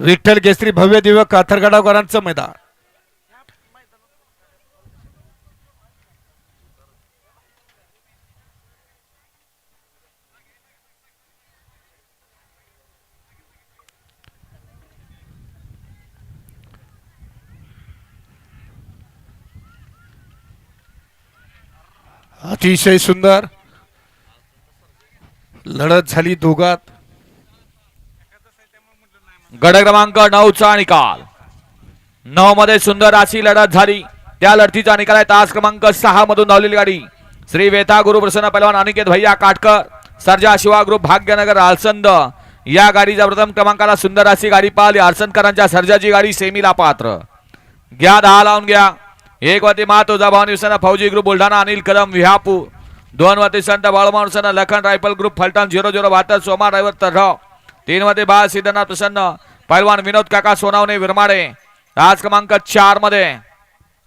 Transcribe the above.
विठ्ठल केसरी भव्य दिव्य काथरगडावकरांचं मैदान. अतिशय सुंदर. लढत झाली दोघात. गड क्रमांक नऊचा निकाल. नऊ मध्ये सुंदर अशी लढत झाली. त्या लढतीचा निकाल आहे तास क्रमांक सहा मधून धावलेली गाडी. श्री वेता गुरु प्रसन्न पहलवान अनिकेत भैया काटकर सर्जा शिवा ग्रुप भाग्यनगर आलसंद या गाडीच्या प्रथम क्रमांकाला सुंदर अशी गाडी पाहिली. आळसंदकरांच्या सर्जाची गाडी सेमीला पात्र. घ्या दहा लावून घ्या. एक वती मातो भवानी सेना फौजी ग्रुप बुलढाणा अनिल कदम विहापू दोन वती संत बाळमाण Lakhan rifle group Phaltan zero zero बहात्तर सोमा ड्रायव्हर तर्राव. तीन मध्ये बाळ सिद्धनाथ प्रसन्न. पैलवान विनोद काका सोनावणे विरमाडे. आज क्रमांक चारमध्ये